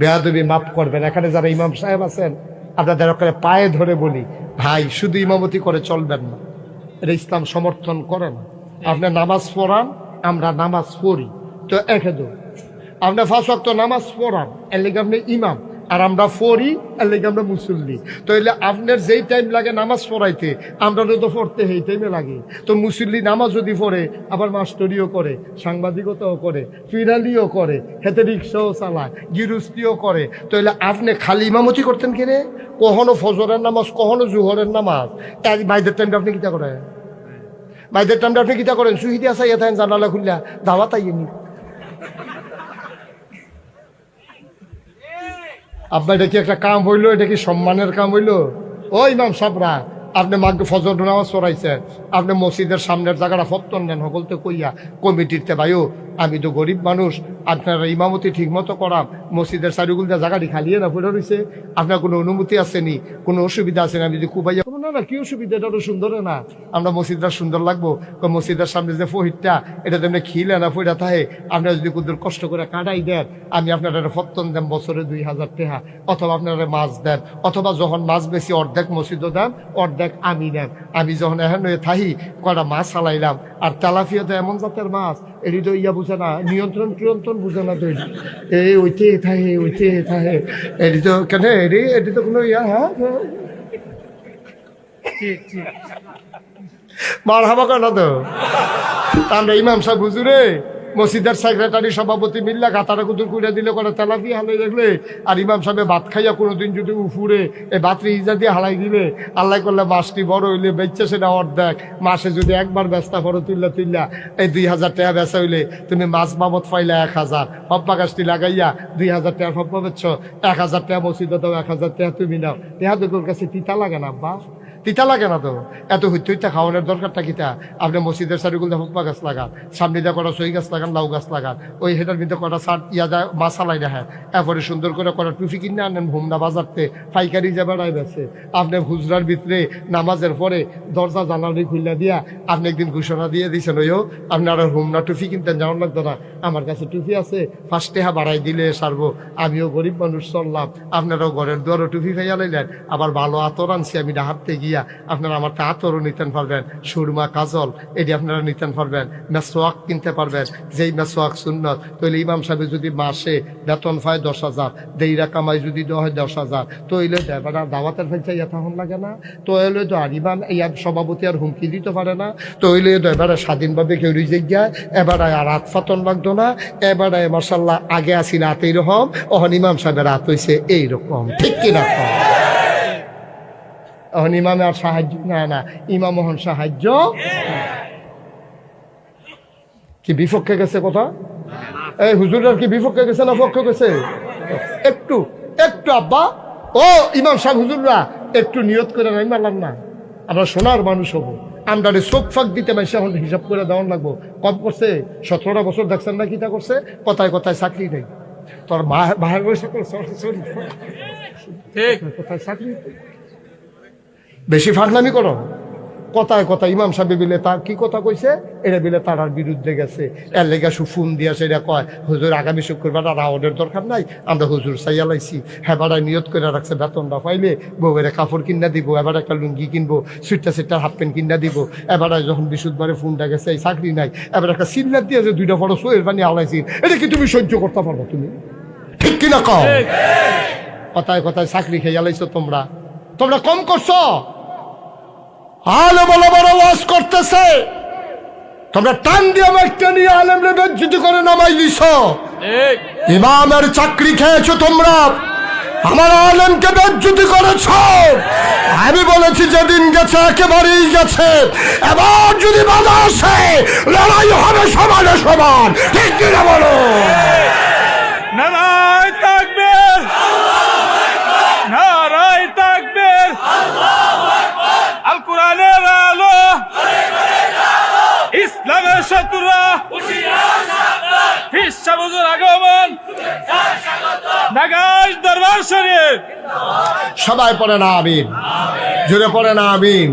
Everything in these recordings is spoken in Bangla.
বেয়াদবি মাফ করবেন। এখানে যারা ইমাম সাহেব আছেন, আপনাদের ওখানে পায়ে ধরে বলি, ভাই, শুধু ইমামতি করে চলবেন না। এটা ইসলাম সমর্থন করে না। আপনি নামাজ পড়ান, আমরা নামাজ পড়ি। তো একে দো আপনি ফার্স্ট ওয়াক্ত নামাজ পড়ান, এর লিগে আপনি ইমাম। আর আমরা পড়ি আর লেগে আমরা মুসল্লি। তো এলে আপনার যেই টাইম লাগে নামাজ পড়াইতে, আমরা তো পড়তে সেই টাইমে লাগে। তো মুসল্লি নামাজ যদি পড়ে, আবার মাস্টরিও করে, সাংবাদিকতাও করে ফিরালিও করে হেতে রিক্সাও চালায় গিরুস্তিও করে তো এলে আপনি খালি ইমামতি করতেন কিনে কখনো ফজরের নামাজ, কখনো জুহরের নামাজ। তাই ভাইদের টাইমটা আপনি কিতা করেন? ভাইদের টাইমটা আপনি কিতা করেন? সুহিদি আসা ইয়ে থাকেন জানালা খুললা দাওয়াত আইনি আপনার এটা কি একটা কাম হইল? এটা কি সম্মানের কাম হইল? ও ইমাম সাবরা, আপনি মাকে ফজর নামাজ পড়াইছেন। আপনি মসজিদের সামনের জায়গাটা ফত্তন নেন সকলতে কইয়া কমিটিতে ভাইও, আমি তো গরিব মানুষ, আপনার ইমামতি ঠিক মতো করাম, মসজিদের চারিগুলিতে জায়গাটি খালিয়ে না পড়ে রয়েছে আপনার কোনো অনুমতি আসেনি কোনো অসুবিধা আসেনি আমি যদি কুবাইয়া না না, কি অসুবিধা? এটা তো সুন্দর না। আমরা মসজিদটা সুন্দর লাগবো। মসজিদের সামনে যে ফহিরটা এটা তেমনি খিলে না ফইরা থাকে। আপনারা যদি কুদুর কষ্ট করে কাটাই দেন, আমি আপনার ফত্তন দেন, বছরে দুই হাজার টাকা। অথবা আপনারা মাছ দেন, অথবা যখন মাছ বেশি অর্ধেক মসজিদও দেন, অর্ধেক আমি নেন। আমি যখন এখন থাহি কটা মাছ চালাইলাম। আর তেলাফিয়া তো এমন জাতের মাছ, এটি তো ইয়া বুঝে না, নিয়ন্ত্রণ নিয়ন্ত্রণ বুঝে না তো। এই ওইতে থাহে ওইতে থাহে এটি তো কেন, এটি এটি তো কোনো ইয়া হ্যাঁ। মার হাবা কেন তো? আমরা ইমাম সাহেব হুজুরে, মসজিদের সেক্রেটারি সভাপতি মিল্লা গাতারা কুতুর কুড়ে দিলে করে তেলাপি হালাই রাখলে আর ইমাম সাহেব ভাত খাইয়া কোনোদিন যদি উফুরে এই ভাতরি ইজা দিয়ে হালাই দিলে, আল্লাহ করলে মাসটি বড় হইলে বেচছে সেটা অর্ধেক। মাসে যদি একবার ব্যস্তা বড় তুললা তুললা এই দুই হাজার টাকা বেচা হইলে তুমি মাছ বাবদ পাইলা এক হাজার। হপ্পা গাছটি লাগাইয়া দুই হাজার টাকা হপ্পা বেচছ, এক হাজার টাকা মসজিদে দাও, এক হাজার টাকা তুমি নাও। তেহা তোর কাছে তিতা লাগে না বা তিতা লাগে না তো? এত হইতে খাওয়ানোর দরকারটা কিতা? আপনি মসজিদের চারিগুল হপ্পা গাছ লাগান, সামনে দিয়ে কটা সই গাছ লাগান, লাউ গাছ লাগান, ওই হেটার ভিতরে কটা সার ইয়া যায় মাসালাই রাখেন এরপরে সুন্দর করে কটা টুফি কিনে আনেন হোমনা বাজারতে, পাইকারি যে বেড়াই বেছে। আপনি হুজরার ভিতরে নামাজের পরে দরজা জানালি খুললা দিয়া আপনি একদিন ঘোষণা দিয়ে দিয়েছেন ওইও আপনারা হোমনা টুফি কিনতেন যেমন লাগতো না। আমার কাছে টুফি আছে ফার্স্ট টেহা বাড়াই দিলে সারবো। আমিও গরিব মানুষ চললাম, আপনারাও ঘরের দুয়ারও টুফি খাইয়া লাইলেন, আবার ভালো আতর আনছি, আমি ডাহাতে গিয়া আপনারা আমার তা আতরও নিতেন পারবেন, সুরমা, কাজল এটি আপনারা নিতেন পারবেন মেসোয়াক কিনতে পারবেন, যেই মেসোয়াক সুন্নত, তৈলে ইমাম সাহেব যদি মাসে বেতন পায় দশ হাজার, দেইরা কামাই যদি হয় দশ হাজার, তৈলে এবার দাওয়াতের ফেলছে ইয়া লাগে না তো এলে তো আর ইমাম ইয়ার সভাপতি আর হুমকি দিতে পারে না তো এলে তো এবারে স্বাধীনভাবে কেউ রিজেক যায় এবারে আর রাত ফাতন লাগতো না, এবারে মার্শাল্লাহ আগে আসিল রাত এইরকম অহন ইমাম সাহেবের রাত হয়েছে এইরকম, ঠিক কিনা? এখন ইমামে আর সাহায্য না না ইমাম মোহন সাহায্য। কি বিপক্ষে গেছে কথা? এই হুজুরের কি বিপক্ষে গেছে না পক্ষে গেছে? একটু একটু আব্বা। ও ইমাম সাহেব হুজুররা একটু নিয়ত করে নাই মারলাম না। আমরা সোনার মানুষ হব। আমরা চোখ ফাঁক দিতে মাইসে এখন হিসাব করে দেওয়ার লাগবো। কম করছে সতেরোটা বছর দেখছেন না কিটা করছে? কথায় কথায় চাকরি নেই। তোর মা বাহার বয়সে সরি ঠিক। কোথায় চাকরি বেশি ফাটলামি করো। কথায় কথা ইমাম সাহেব বিলে তার কি কথা কইছে? এটা বিলে তারার বিরুদ্ধে গেছে। এর লেগে সুফুন দিয়া সেটা কয় হুজুর আগামী শুক্রবার রাওয়ার্ডের দরকার নাই আমরা হুজুর চাইয়া লাইছি। হেবারায় নিয়ত করে রাখছে বেতনটা পাইলে বউয়ের কাপড় কিনা দিব এবার একটা লুঙ্গি কিনবো সুইটার সেটার হাফ প্যান্ট কিনা দিব। এবারে যখন বিশুদ্ধবারে ফোনটা গেছে এই চাকরি নাই। এবার একটা সিলিন্ডার দিয়ে যে দুইটা বড় সোয়ের পানি আলাইছি এটা কি তুমি সহ্য করতে পারব তুমি? ঠিক কিনা কও? কথায় কথায় চাকরি খেয়ে আলাইছো তোমরা। তোমরা কম করছ। আলে বলে বড় ওয়াজ করতেছে। তোমরা টান দিয়ে একটা নিয়ে আলেমরে বেজ্জিত করে নামাই দিছ। ইমামের চাকরি খেয়েছো তোমরা। আমার আলেমকে বেজ্জুতি করেছ। আমি বলেছি যেদিন গেছে একেবারেই গেছে। এবার যদি বাধা আসে লড়াই হবে সমানে সমান। ঠিক কিনা বলো? সবাই পড়ে না, আমিন। জোরে পড়ে না, আমিন।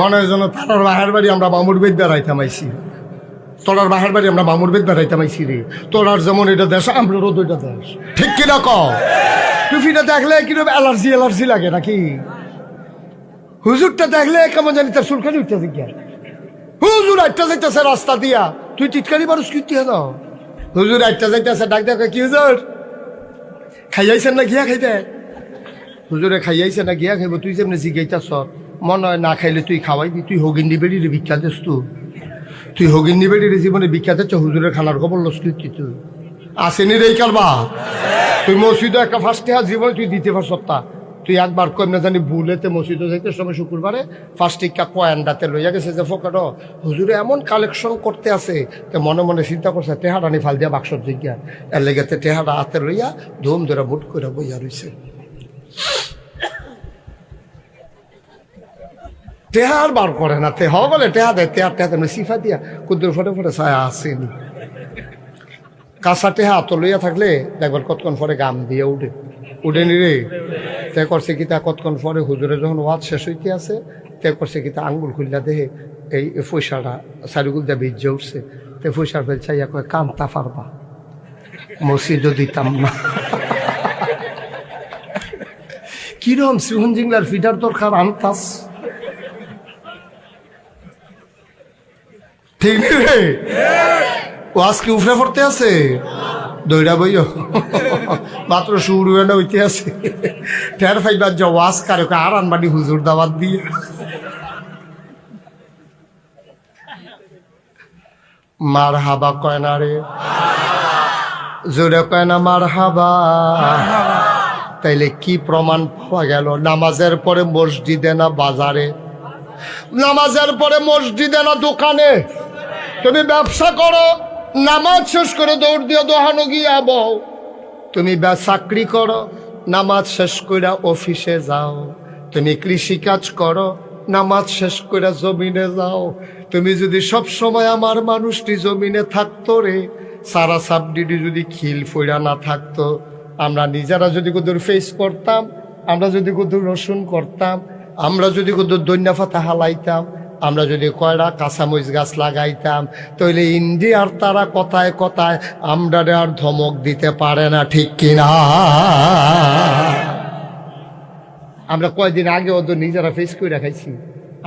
মনে হয় যেন তারার বাহের বাড়ি আমরা বামুর বিদ্যা রাইতাম আইছি তোরার বাহার বাড়ি আমরা মামুর বেদ বেড়াইতাম রে। তোরার যেমন এটা দেশ আমরারও দুইটা দেশ। ঠিক ক টুফিটা দেখলে কীরকম অ্যালার্জি অ্যালার্জি লাগে নাকি? হুজুরটা দেখলে কেমন জানি তার সুলখানি উঠতে দিকে হুজুর আটটা যাইতেছে রাস্তা দিয়া। তুই টিটকারি মানুষ কি দাও? হুজুর আটটা যাইতেছে, ডাক দেখো কি হুজুর? খাইয়াইছেন না গিয়া খাইতে। হুজুরে খাইয়াইছে না, গিয়া খাইব, তুই যেমনি জিগাইতাছ, মনে হয় না খাইলে তুই খাওয়াইবি, তুই হগিন্দি বেড়ি রে ভিক্ষা দিস তুই তুই হগিন্দি বেড়ি রে জীবনে ভিক্ষা দিচ্ছ, হুজুরের খানার খবর লস তুই তুই আসেনি রে কারবা তুই মসজিদে একটা ফার্স্ট টেহা জীবনে তুই দিতে পার তা। তুই একবার কম না জানি ভুলেতে মসজিদে যাইতে সময় শুক্রবারে ফার্স্ট টিকা কয়েনডাতে লইয়া গেছে যে, ফোকাট, হুজুরে এমন কালেকশন করতে আছে তে মনে মনে চিন্তা করছে টেহাটা নি ফাল দিয়া বাক্সর জিজ্ঞা এর লেগেতে টেহাটা হাতে লইয়া ধুম ধরে বুট করে বইয়া রইছে। টেহার বার করে না তে হ বলে টেহা দেয় টেহার টেহা তেমনি সিফা দিয়া কুদ্দুর ফটে ফটে ছায়া আসেনি কাঁচা টেহা তো লইয়া থাকলে দেখবার কতক্ষণ পরে গাম দিয়ে উঠে। উঠে নি রে। তে করছে কি তা কতক্ষণ পরে হুজুরে যখন ওয়াজ শেষ হইতে আছে, তে করছে কি তা আঙ্গুল খুললা দেহে এই পয়সাটা সারিগুল দিয়ে ভিজে উঠছে। তে পয়সার ফেল চাইয়া কয় কামতা পারবা। মসজিদও দিতাম না। কিরম সিহন জিংলার ফিডার দরকার? আনতাস। ঠিক রে? ও আজকে উফরে পড়তে আছে? দইরা বইও। মাত্র শুরু হয়ে হইতে আছে। ঠের ফাইবার যে ওয়াজ আর আনবানি হুজুর দিয়ে। মার হাবা কয় রে? জোরে কয় না মার হাবা তাইলে কি প্রমাণ পাওয়া গেল? নামাজের পরে মসজিদে না বাজারে? নামাজের পরে মসজিদে না দোকানে? তুমি ব্যবসা করো, নামাজ শেষ করে দৌড় দিয়ে দোহানো গিয়ে বউ তুমি চাকরি করো, নামাজ শেষ করে অফিসে যাও। তুমি কৃষি কাজ করো, নামাজ শেষ করে জমিনে যাও। তুমি যদি সব সময় আমার মানুষটি জমিনে থাকতো রে, সারা সাবডিডি যদি খিল ফইরা না থাকতো আমরা নিজেরা যদি কোথাও ফেস করতাম, আমরা যদি কোথাও রসুন করতাম, আমরা যদি কোথাও দৈন্য ফাতা হালাইতাম, আমরা যদি কয়টা কাঁচামরিচ গাছ লাগাইতাম তাহলে ইন্ডিয়ার তারা কথায় কথায় আমরা আর ধমক দিতে পারে না, ঠিক কিনা আমরা কয়েকদিন আগে ওদের নিজেরা ফেস করে রাখাইছি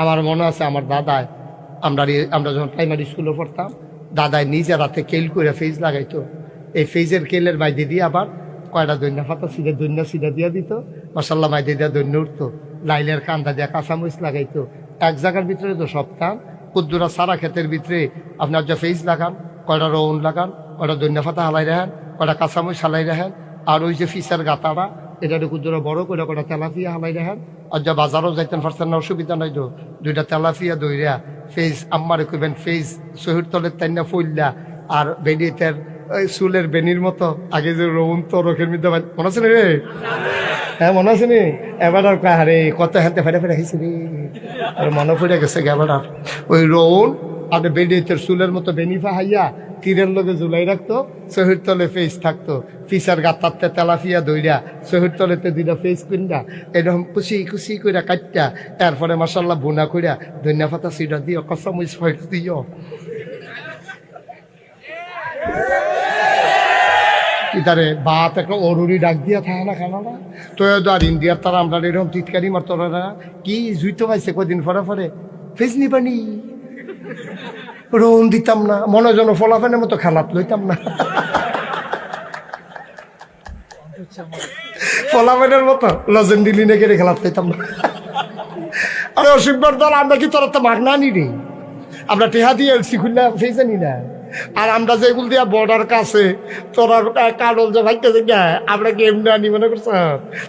আমার মনে আছে আমার দাদায়, আমরা আমরা যখন প্রাইমারি স্কুলে পড়তাম, দাদায় নিজের হাতে কেল করে ফেজ লাগাইতো। এই ফেজের কেলের মাইদি দিয়ে আবার কয়টা দৈন্য ফাতা? সিধে দৈন্য, সিধা দিয়ে দিত। মশাল্লা মাইদি দিয়ে দৈন্য উঠতো। লাইলের কান্দা দিয়ে কাঁচামরিচ লাগাইতো। এক জায়গার ভিতরে তো সব সপ্তাহ কুদ্দুরা সারা ক্ষেতের ভিতরে আপনার যে ফেজ লাগান, কয়টা রৌন লাগান, কয়টা দৈন্য ফাতা হালাই রাখেন, কয়টা কাঁচামরিচ হালাই রাখেন, আর ওই যে ফিসের গাতাটা এটা কুদ্দুরা বড় করে কয়টা তেলাপিয়া হালাই রাখেন। আর যা বাজারও যাইতেন পারছেন না, অসুবিধা নাই তো। দুইটা তেলাপিয়া দইরা ফেজ আম্মারে কইবেন ফেজ শহীদ তলের তাইনা ফইল্লা, আর বেনিতের ওই চুলের বেনির মতো। আগে যে রৌন তো রোখের মধ্যে মনে আছে রে? হ্যাঁ মনে আছে নি? এবার আর আরে, কত হাতে ফেটে ফেটে খাইছি রে। আর মনে পড়ে গেছে এবার আর। ওই রৌন আর বেনিতের চুলের মতো বেনিফা হাইয়া তীরের লগে ঝুলাই রাখতো শহীর তলে ফেস থাকতো। ফিসার গাতাতে তেলাফিয়া দইরা শহীদ তলেতে দুইটা ফেস কিনরা এরকম কুচি কুচি কইরা কাটটা এরপরে মাসাল্লাহ বুনা কইরা ধনিয়া পাতা সিডা দিও ফয়েট দিও। ইতারে বাত একটা অরুরি ডাক দিয়া থাকে না খানা না? তো আর ইন্ডিয়ার তারা আমরা এরকম টিটকারি মারতো না কি জুইতো পাইছে কদিন পরে পরে? ফেস নিবানি রোন দিতাম না মনে যেন ফলাফেনের মতো খেলাত লইতাম না। ফলাফেনের মতো লজেন্ডি লিনে কেড়ে খেলাত লইতাম না। আরে অসুখবার দল, আমরা কি তোর তো মাগনা নি রে? আমরা টেহা দিয়ে এলসি খুললে ফেসে নি না। আর আমরা যেগুলো দিয়া বর্ডার কাছে, তোরা কাডল যে ভাইতেছে না আমরা কি এমনি আনি মনে করছ?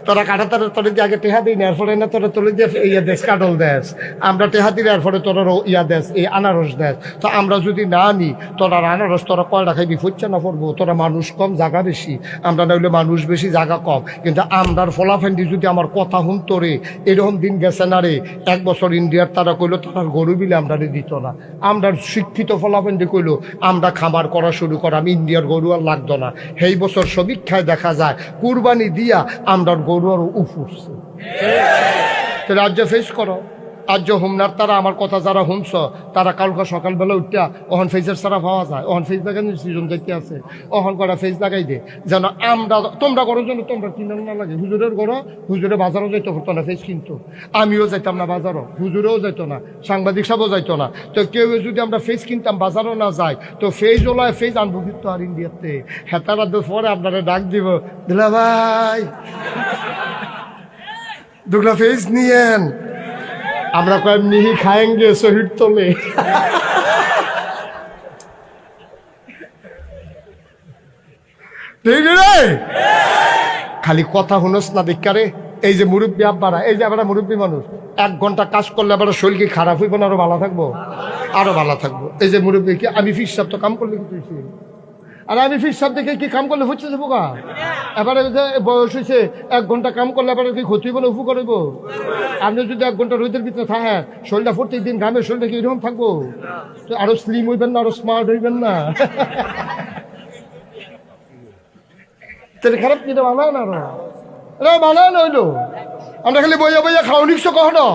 তোরা কাটা তারা, তোর দিয়ে আগে টেহা দিই না এরপরে না তোরা তোলে দিয়ে ইয়া দেশ কাডল দেশ, আমরা টেহা দিলে এরপরে তোরা ইয়া দেশ, এই আনারস দেশ। তো আমরা যদি না আনি, তোরা আনারস, তোরা কয়টা খাইবি ফুচ্ছে না পড়ব তোরা মানুষ কম জায়গা বেশি। আমরা নইলে মানুষ বেশি জায়গা কম। কিন্তু আমরার ফলাফেন্ডি যদি আমার কথা শুনতো রে, এরকম দিন গেছে না রে, এক বছর ইন্ডিয়ার তারা কইলো, তারা গরু বিলে আমরা দিত না। আমরা শিক্ষিত ফলাফেন্ডি কইলো আমরা খামার করা শুরু করাম ইন্ডিয়ার গরু আর লাগতো না। সেই বছর সমীক্ষায় দেখা যায় কুরবানি দিয়া আমরা গরু আর উফুরছে। রাজ্য ফেস করো। আজ হোমনার, তারা আমার কথা যারা শুনছ তারা কালকে সকালবেলা উঠিয়া অহন ফেজের সারা পাওয়া যায়। অহন ফেজ লাগাই সিজন যাইতে আছে। অহন করা ফেজ লাগাই দে। যেন আমরা, তোমরা করার জন্য তোমরা কিনার না লাগে। হুজুরের ঘর হুজুরে বাজারও যাইতে হতো না ফেজ কিনতো। আমিও যাইতাম না বাজারও, হুজুরেও যাইতো না, সাংবাদিক সাহেবও যাইতো না। তো কেউ যদি আমরা ফেজ কিনতাম, বাজারও না যাই তো ফেজ ওলায় ফেজ আনব কিন্তু আর ইন্ডিয়াতে। হেতারা দোষ পরে আপনারা ডাক দিব, দিলা ভাই। দুগলা ফেজ নিয়েন। আমরা কয়েক মিহি খায়েঙ্গে শহীদ তোলে। খালি কথা শুনোস না দেখারে এই যে মুরব্বী আব্বারা, এই যে আমরা মুরব্বী মানুষ, এক ঘণ্টা কাজ করলে আবার শরীর কি খারাপ হইব না, আরও ভালো থাকব? আরও ভালো থাকব। এই যে মুরব্বী কি, আমি ফিস তো কাম করলে কি আর আমি ফিস সাহেব দেখে কি কাম করলে হচ্ছে গা? এবারে বয়স হয়েছে, এক ঘণ্টা কাম করলে এবারে কি ক্ষতি না উপকার হইব আপনি যদি এক ঘণ্টা রোদের ভিতরে থাকেন, শরীরটা প্রত্যেক দিন ঘামে শরীরটা কি এরকম থাকব? তো আরও স্লিম হইবেন না, আরও স্মার্ট হইবেন না। তাহলে খারাপ কিনা বানায় না নইলো আমরা খালি বইয়া বইয়া খাওয়া নিচ্ছ কখনো?